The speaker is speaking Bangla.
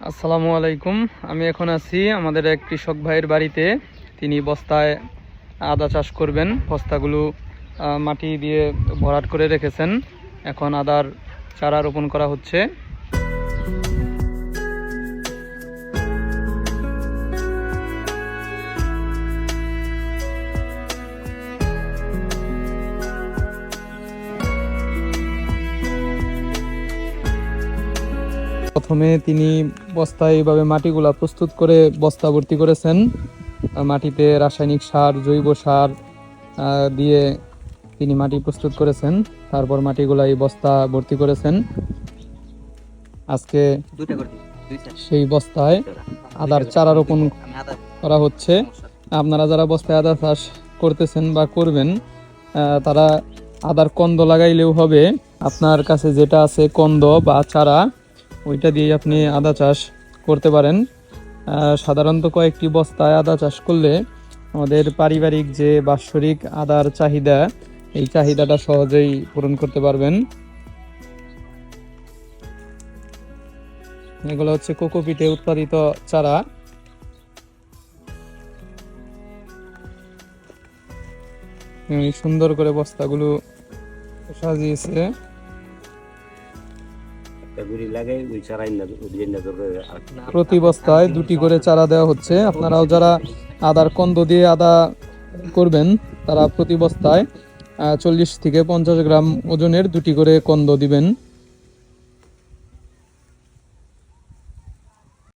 আসসালামু আলাইকুম। আমি এখন আছি আমাদের এক কৃষক ভাইয়ের বাড়িতে। তিনি বস্তায় আদা চাষ করবেন। বস্তাগুলো মাটি দিয়ে ভরাট করে রেখেছেন। এখন আদার চারা রোপণ করা হচ্ছে। প্রথমে তিনি বস্তায় এইভাবে মাটিগুলা প্রস্তুত করে বস্তা ভর্তি করেছেন। মাটিতে রাসায়নিক সার জৈব সার দিয়ে তিনি মাটি প্রস্তুত করেছেন। তারপর মাটিগুলা এই বস্তা ভর্তি করেছেন। আজকে সেই বস্তায় আদার চারা রোপণ করা হচ্ছে। আপনারা যারা বস্তায় আদা চাষ করতেছেন বা করবেন তারা আদার কন্দ লাগাইলেও হবে। আপনার কাছে যেটা আছে কন্দ বা চারা ওইটা দিয়ে আপনি আদা চাষ করতে পারেন। সাধারণত কয়েকটি বস্তায় আদা চাষ করলে আমাদের পারিবারিক যে বাৎসরিক আদার চাহিদা, এই চাহিদাটা সহজেই পূরণ করতে পারবেন। এগুলো হচ্ছে কোকোপিটে উৎপাদিত চারা। সুন্দর করে বস্তাগুলো সাজিয়েছে। একটা লাগাই, ওই চারাই প্রতি বস্তায় দুটি করে চারা দেওয়া হচ্ছে। আপনারাও যারা আদার কন্দ দিয়ে আদা করবেন, তারা প্রতি বস্তায় চল্লিশ থেকে পঞ্চাশ গ্রাম ওজনের দুটি করে কন্দ দিবেন।